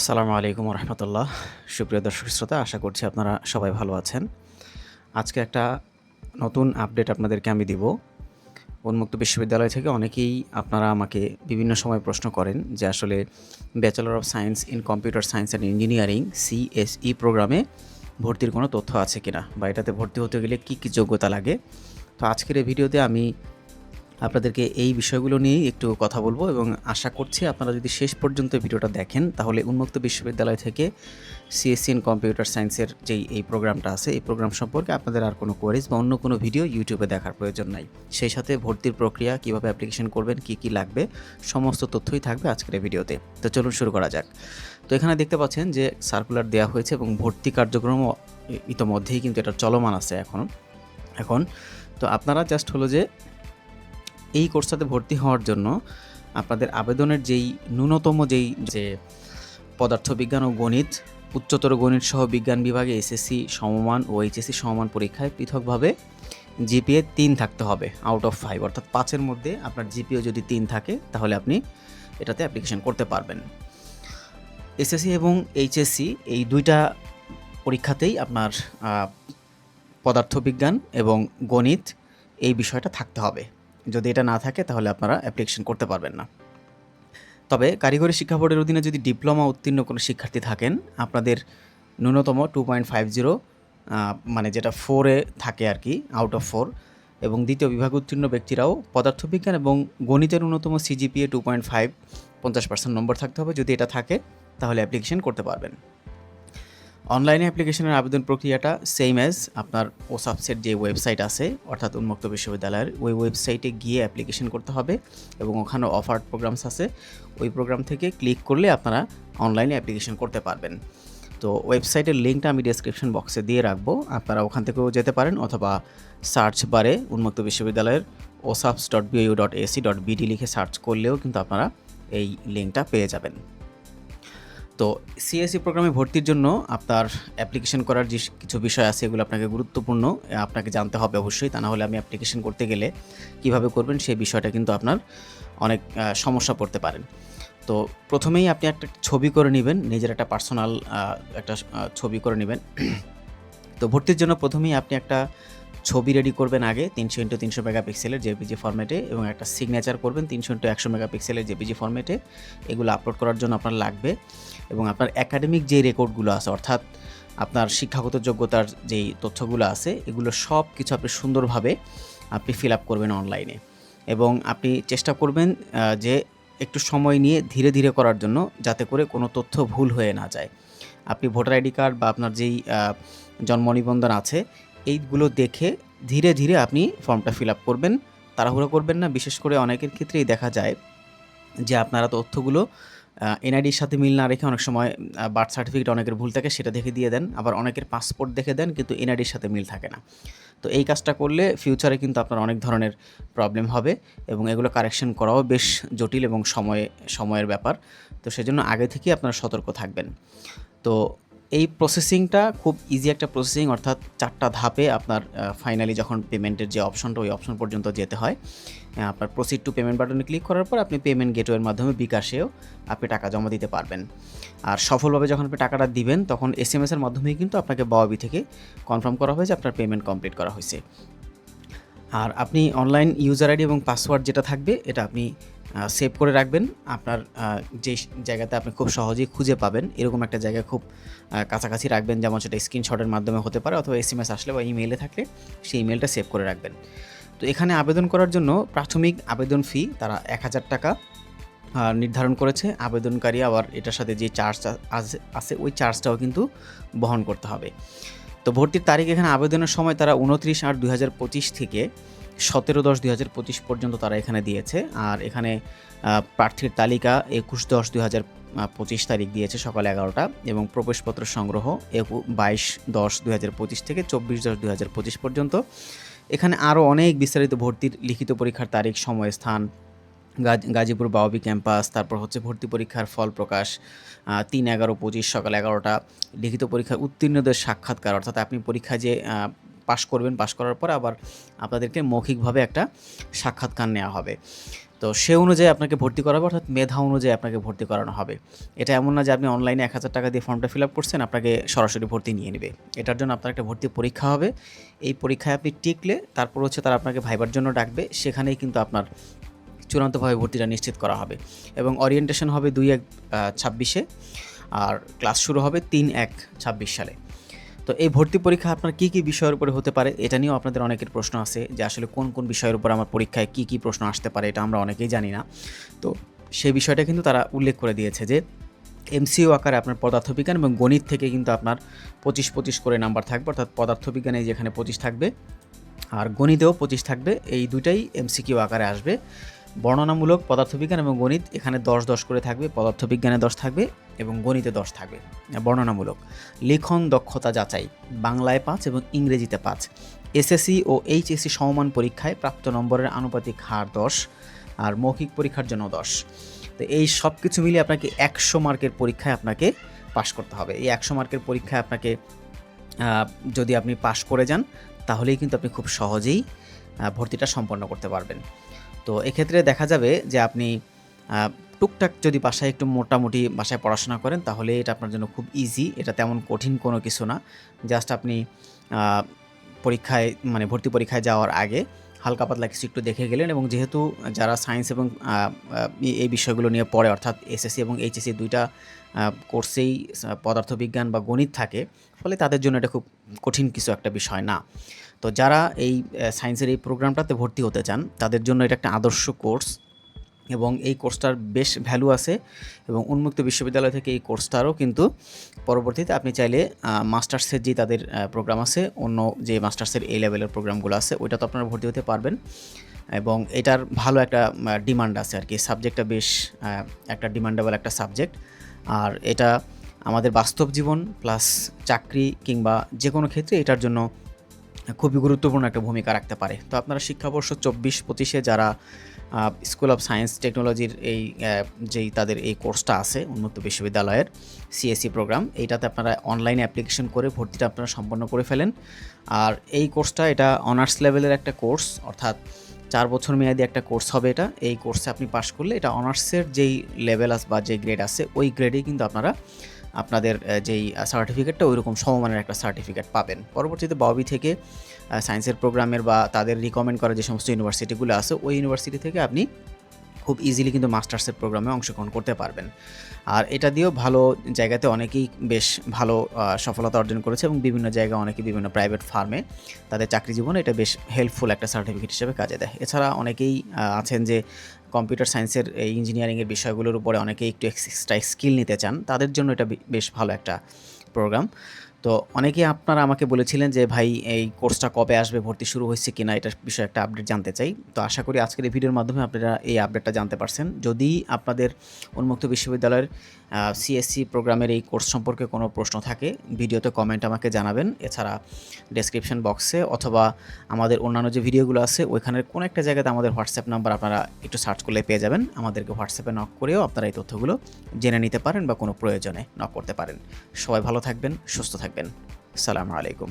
আসসালামু আলাইকুম রহমতুল্লাহ সুপ্রিয় দর্শক শ্রোতা, আশা করছি আপনারা সবাই ভালো আছেন। আজকে একটা নতুন আপডেট আপনাদেরকে আমি দিব। উন্মুক্ত বিশ্ববিদ্যালয় থেকে অনেকেই আপনারা আমাকে বিভিন্ন সময় প্রশ্ন করেন যে আসলে bachelor of science in computer science and engineering CSE প্রোগ্রামে ভর্তির কোনো তথ্য আছে কিনা বা এটাতে ভর্তি হতে গেলে কী কী যোগ্যতা লাগে? তো আজকের এই ভিডিওতে আমি আপনাদেরকে এই বিষয়গুলো নিয়েই একটু কথা বলব এবং আশা করছি আপনারা যদি শেষ পর্যন্ত ভিডিওটা দেখেন, তাহলে উন্মুক্ত বিশ্ববিদ্যালয় থেকে সিএসসি ইন কম্পিউটার সায়েন্সের যেই এই প্রোগ্রামটা আছে, এই প্রোগ্রাম সম্পর্কে আপনাদের আর কোনো কোয়ারিজ বা অন্য কোনো ভিডিও ইউটিউবে দেখার প্রয়োজন নাই। সেই সাথে ভর্তির প্রক্রিয়া, কীভাবে অ্যাপ্লিকেশন করবেন, কি কি লাগবে, সমস্ত তথ্যই থাকবে আজকের ভিডিওতে তো চলুন শুরু করা যাক। তো এখানে দেখতে পাচ্ছেন যে সার্কুলার দেওয়া হয়েছে এবং ভর্তি কার্যক্রমও ইতোমধ্যেই কিন্তু এটা চলমান আছে এখন। এখন, তো আপনারা জাস্ট হলো যে এই কোর্সটাতে ভর্তি হওয়ার জন্য আপনাদের আবেদনের যেই ন্যূনতম যেই যে পদার্থবিজ্ঞান ও গণিত, উচ্চতর গণিত সহ বিজ্ঞান বিভাগে এসএসসি সমমান ও এইচএসসি সমমান পরীক্ষায় পৃথকভাবে জিপিএ তিন থাকতে হবে আউট অফ ফাইভ অর্থাৎ পাঁচের মধ্যে আপনার জিপিও যদি তিন থাকে, তাহলে আপনি এটাতে অ্যাপ্লিকেশন করতে পারবেন। এসএসসি এবং এইচএসসি এই দুইটা পরীক্ষাতেই আপনার পদার্থবিজ্ঞান এবং গণিত এই বিষয়টা থাকতে হবে। যদি এটা না থাকে, তাহলে আপনারা অ্যাপ্লিকেশন করতে পারবেন না। তবে কারিগরি শিক্ষা বোর্ডের অধীনে যদি ডিপ্লোমা উত্তীর্ণ কোনো শিক্ষার্থী থাকেন, আপনাদের ন্যূনতম টু পয়েন্ট ফাইভ জিরো মানে যেটা ফোরে থাকে আর কি আউট অফ ফোর এবং দ্বিতীয় বিভাগ উত্তীর্ণ ব্যক্তিরাও পদার্থবিজ্ঞান এবং গণিতের ন্যূনতম সিজিপিএ টু পয়েন্ট ফাইভ পঞ্চাশ পার্সেন্ট নম্বর থাকতে হবে। যদি এটা থাকে, তাহলে অ্যাপ্লিকেশন করতে পারবেন। অনলাইনে অ্যাপ্লিকেশনের আবেদন প্রক্রিয়াটা সেম অ্যাজ আপনার ওসাবসের যে ওয়েবসাইট আছে, অর্থাৎ উন্মুক্ত বিশ্ববিদ্যালয়ের, ওই ওয়েবসাইটে গিয়ে অ্যাপ্লিকেশন করতে হবে এবং ওখানে অফার্ড প্রোগ্রামস আছে। ওই প্রোগ্রাম থেকে ক্লিক করলে আপনারা অনলাইনে অ্যাপ্লিকেশন করতে পারবেন। তো ওয়েবসাইটের লিঙ্কটা আমি ডেসক্রিপশন বক্সে দিয়ে রাখব। আপনারা ওখান থেকেও যেতে পারেন অথবা সার্চ বারে উন্মুক্ত বিশ্ববিদ্যালয়ের ওসাবস dot BU dot AC dot BD লিখে সার্চ করলেও কিন্তু আপনারা এই লিঙ্কটা পেয়ে যাবেন। তো সিএসসি প্রোগ্রামে ভর্তির জন্য আপনার অ্যাপ্লিকেশন করার যে কিছু বিষয় আছে, এগুলো আপনাকে গুরুত্বপূর্ণ আপনাকে জানতে হবে অবশ্যই। তা না হলে আমি অ্যাপ্লিকেশন করতে গেলে কীভাবে করবেন সেই বিষয়টা কিন্তু আপনার অনেক সমস্যা পড়তে পারেন। তো প্রথমেই আপনি একটা ছবি করে নেবেন, নিজের একটা পার্সোনাল একটা ছবি করে নেবেন। তো ভর্তির জন্য প্রথমেই আপনি একটা ছবি রেডি করবেন আগে তিনশো ইন্টু তিনশো মেগাপিক্সেলের জেপিজি ফরম্যাটে এবং একটা সিগনেচার করবেন তিনশো ইন্টু একশো মেগাপিক্সেলের জেপিজি ফরম্যাটে এগুলো আপলোড করার জন্য আপনার লাগবে। এবং আপনার একাডেমিক যে রেকর্ডগুলো আছে, অর্থাৎ আপনার শিক্ষাগত যোগ্যতার যেই তথ্যগুলো আছে, এগুলো সব কিছু আপনি সুন্দরভাবে আপনি ফিল আপ করবেন অনলাইনে এবং আপনি চেষ্টা করবেন যে একটু সময় নিয়ে ধীরে ধীরে করার জন্য যাতে করে কোনো তথ্য ভুল হয়ে না যায়। আপনি ভোটার আইডি কার্ড বা আপনার যেই জন্ম নিবন্ধন আছে এইগুলো দেখে ধীরে ধীরে আপনি ফর্মটা ফিল আপ করবেন, তাড়াহুড়ো করবেন না। বিশেষ করে অনেকের ক্ষেত্রেই দেখা যায় যে আপনারা তথ্যগুলো এনআইডির সাথে মিল না রেখে অনেক সময় বার্থ সার্টিফিকেট অনেকের ভুল থাকে সেটা দেখে দিয়ে দেন। আবার অনেকের পাসপোর্ট দেখে দেন কিন্তু এনআইডির সাথে মিল থাকে না। তো এই কাজটা করলে ফিউচারে কিন্তু আপনার অনেক ধরনের প্রবলেম হবে এবং এগুলো কারেকশন করাও বেশ জটিল এবং সময়ে, সময়ের ব্যাপার। তো সেজন্য আগে থেকেই আপনারা সতর্ক থাকবেন। তো এই প্রসেসিংটা খুব ইজি একটা প্রসেসিং অর্থাৎ চারটা ধাপে আপনার ফাইনালি যখন পেমেন্টের যে অপশনটা ওই অপশন পর্যন্ত যেতে হয় আপনার প্রসিড টু পেমেন্ট বাটনে ক্লিক করার পর আপনি পেমেন্ট গেটওয়ের মাধ্যমে বিকাশেও আপনি টাকা জমা দিতে পারবেন। আর সফলভাবে যখন আপনি টাকাটা দিবেন, তখন এস এম এসের মাধ্যমেই কিন্তু আপনাকে বাওয়াবি থেকে কনফার্ম করা হয়েছে, আপনার পেমেন্ট কমপ্লিট করা হয়েছে। আর আপনি অনলাইন ইউজার আইডি এবং পাসওয়ার্ড যেটা থাকবে, এটা আপনি সেভ করে রাখবেন। আপনার যে জায়গাতে আপনি খুব সহজেই খুঁজে পাবেন, এরকম একটা জায়গা খুব কাছাকাছি রাখবেন, যেমন সেটা স্ক্রিনশটের মাধ্যমে হতে পারে অথবা এস আসলে বা ইমেইলে থাকলে, সেই ইমেলটা সেভ করে রাখবেন। তো এখানে আবেদন করার জন্য প্রাথমিক আবেদন ফি তারা এক হাজার টাকা নির্ধারণ করেছে। আবেদনকারী আবার এটার সাথে যে চার্জ আছে ওই চার্জটাও কিন্তু বহন করতে হবে। তো ভর্তির তারিখ এখানে আবেদনের সময় তারা উনত্রিশ আট দুই থেকে সতেরো দশ দুই পর্যন্ত তারা এখানে দিয়েছে। আর এখানে প্রার্থীর তালিকা একুশ দশ দুই পঁচিশ তারিখ দিয়েছে সকাল এগারোটা এবং প্রবেশপত্র সংগ্রহ বাইশ দশ দুই থেকে চব্বিশ দশ দুই পর্যন্ত। এখানে আরও অনেক বিস্তারিত ভর্তির লিখিত পরীক্ষার তারিখ, সময়, স্থান গাজীপুর বাওবি ক্যাম্পাস, তারপর হচ্ছে ভর্তি পরীক্ষার ফল প্রকাশ তিন এগারো পঁচিশ সকাল এগারোটা। লিখিত পরীক্ষায় উত্তীর্ণদের সাক্ষাৎকার, অর্থাৎ আপনি পরীক্ষায় যে পাশ করবেন, পাশ করার পর আবার আপনাদেরকে মৌখিকভাবে একটা সাক্ষাৎকার নেওয়া হবে। তো সে অনুযায়ী আপনাকে ভর্তি করাবে, অর্থাৎ মেধা অনুযায়ী আপনাকে ভর্তি করানো হবে। এটা এমন না যে আপনি অনলাইনে এক হাজার টাকা দিয়ে ফর্মটা ফিল আপ করছেন, আপনাকে সরাসরি ভর্তি নিয়ে নেবে। এটার জন্য আপনার একটা ভর্তি পরীক্ষা হবে। এই পরীক্ষায় আপনি টিকলে, তারপর হচ্ছে তারা আপনাকে ভাইবার জন্য ডাকবে। সেখানেই কিন্তু আপনার চূড়ান্তভাবে ভর্তিটা নিশ্চিত করা হবে এবং ওরিয়েন্টেশন হবে দুই এক ছাব্বিশে আর ক্লাস শুরু হবে তিন এক ছাব্বিশ সালে। তো এই ভর্তি পরীক্ষা আপনার কী কী বিষয়ের উপরে হতে পারে এটা নিয়েও আপনাদের অনেকের প্রশ্ন আছে যে আসলে কোন কোন বিষয়ের উপর আমার পরীক্ষায় কী কী প্রশ্ন আসতে পারে এটা আমরা অনেকেই জানি না। তো সেই বিষয়টা কিন্তু তারা উল্লেখ করে দিয়েছে যে এমসিও আকারে আপনার পদার্থবিজ্ঞান এবং গণিত থেকে কিন্তু আপনার পঁচিশ পঁচিশ করে নাম্বার থাকবে, অর্থাৎ পদার্থবিজ্ঞানে যেখানে পঁচিশ থাকবে আর গণিতেও পঁচিশ থাকবে, এই দুটাই এমসিকিউ আকারে আসবে। বর্ণনামূলক পদার্থবিজ্ঞান এবং গণিত এখানে দশ দশ করে থাকবে, পদার্থবিজ্ঞানে দশ থাকবে এবং গণিতে দশ থাকবে। বর্ণনামূলক। লিখন দক্ষতা যাচাই। বাংলায় পাঁচ এবং ইংরেজিতে পাঁচ। এসএসসি ও এইচএসসি সমমান পরীক্ষায় প্রাপ্ত নম্বরের আনুপাতিক হার দশ আর মৌখিক পরীক্ষার জন্য দশ। তো এই সব কিছু মিলিয়ে আপনাকে একশো মার্কের পরীক্ষায় আপনাকে পাশ করতে হবে। এই একশো মার্কের পরীক্ষায় আপনাকে যদি আপনি পাশ করে যান, তাহলেই কিন্তু আপনি খুব সহজেই ভর্তিটা সম্পন্ন করতে পারবেন। তো এক্ষেত্রে দেখা যাবে যে আপনি টুকটাক যদি বাসায় একটু মোটামুটি বাসায় পড়াশোনা করেন, তাহলে এটা আপনার জন্য খুব ইজি এটা তেমন কঠিন কোনো কিছু না। জাস্ট আপনি পরীক্ষায় মানে ভর্তি পরীক্ষায় যাওয়ার আগে হালকা পাতলা কিছু একটু দেখে গেলেন এবং যেহেতু যারা সায়েন্স এবং এই বিষয়গুলো নিয়ে পড়ে, অর্থাৎ এসএসসি এবং এইচএসসি দুইটা কোর্সেই পদার্থবিজ্ঞান বা গণিত থাকে, ফলে তাদের জন্য এটা খুব কঠিন কিছু একটা বিষয় না। তো যারা এই সায়েন্সের এই প্রোগ্রামটাতে ভর্তি হতে চান, তাদের জন্য এটা একটা আদর্শ কোর্স এবং এই কোর্সটার বেশ ভ্যালু আছে এবং উন্মুক্ত বিশ্ববিদ্যালয় থেকে এই কোর্সটারও কিন্তু পরবর্তীতে আপনি চাইলে মাস্টার্সের যে তাদের প্রোগ্রাম আছে, অন্য যে মাস্টার্সের এই লেভেলের প্রোগ্রামগুলো আছে ওইটা তো আপনারা ভর্তি হতে পারবেন। এবং এটার ভালো একটা ডিমান্ড আছে আর কি। সাবজেক্টটা বেশ একটা ডিমান্ডেবল একটা সাবজেক্ট আর এটা আমাদের বাস্তব জীবন প্লাস চাকরি কিংবা যে কোনো ক্ষেত্রে এটার জন্য খুবই গুরুত্বপূর্ণ একটা ভূমিকা রাখতে পারে। তো আপনারা শিক্ষাবর্ষ চব্বিশ পঁচিশে যারা স্কুল অফ সায়েন্স টেকনোলজির এই যেই তাদের এই কোর্সটা আছে উন্মুক্ত বিশ্ববিদ্যালয়ের সিএসসি প্রোগ্রাম এইটাতে আপনারা অনলাইনে অ্যাপ্লিকেশন করে ভর্তিটা আপনারা সম্পন্ন করে ফেলেন। আর এই কোর্সটা এটা অনার্স লেভেলের একটা কোর্স অর্থাৎ চার বছর মেয়াদি একটা কোর্স হবে এটা। এই কোর্সে আপনি পাশ করলে এটা অনার্সের যেই লেভেল আস বা যে গ্রেড আছে, ওই গ্রেডেই কিন্তু আপনারা আপনাদের যেই সার্টিফিকেটটা ওই রকম সমমানের একটা সার্টিফিকেট পাবেন। পরবর্তীতে ববি থেকে সায়েন্সের প্রোগ্রামের বা তাদের রিকমেন্ড করা যে সমস্ত ইউনিভার্সিটিগুলো আছে, ওই ইউনিভার্সিটি থেকে আপনি খুব ইজিলি কিন্তু মাস্টার্সের প্রোগ্রামে অংশগ্রহণ করতে পারবেন। আর এটা দিয়েও ভালো জায়গাতে অনেকেই বেশ ভালো সফলতা অর্জন করেছে এবং বিভিন্ন জায়গায় অনেকে বিভিন্ন প্রাইভেট ফার্মে তাদের চাকরি জীবনে এটা বেশ হেল্পফুল একটা সার্টিফিকেট হিসেবে কাজে দেয়। এছাড়া অনেকেই আছেন যে কম্পিউটার সায়েন্সের এই ইঞ্জিনিয়ারিংয়ের বিষয়গুলোর উপরে অনেকেই একটু এক্সট্রা স্কিল নিতে চান, তাদের জন্য এটা বেশ ভালো একটা প্রোগ্রাম তো অনেকে আপনারা আমাকে বলেছিলেন যে, ভাই, এই কোর্সটা কবে আসবে? ভর্তি শুরু হয়েছে কিনা? এটার বিষয়ে একটা আপডেট জানতে চাই। তো আশা করি আজকের এই ভিডিওর মাধ্যমে আপনারা এই আপডেটটা জানতে পারছেন। যদি আপনাদের উন্মুক্ত বিশ্ববিদ্যালয়ের সিএসসি প্রোগ্রামের এই কোর্স সম্পর্কে কোনো প্রশ্ন থাকে, ভিডিওতে কমেন্ট আমাকে জানাবেন। এছাড়া ডেসক্রিপশন বক্সে অথবা আমাদের অন্যান্য যে ভিডিওগুলো আছে, ওইখানের কোনো একটা জায়গাতে আমাদের হোয়াটসঅ্যাপ নাম্বার আপনারা একটু সার্চ করলে পেয়ে যাবেন। আমাদেরকে হোয়াটসঅ্যাপে নক করেও আপনারা এই তথ্যগুলো জেনে নিতে পারেন বা কোনো প্রয়োজনে নক করতে পারেন। সবাই ভালো থাকবেন, সুস্থ থাকবেন। সালাম আলাইকুম।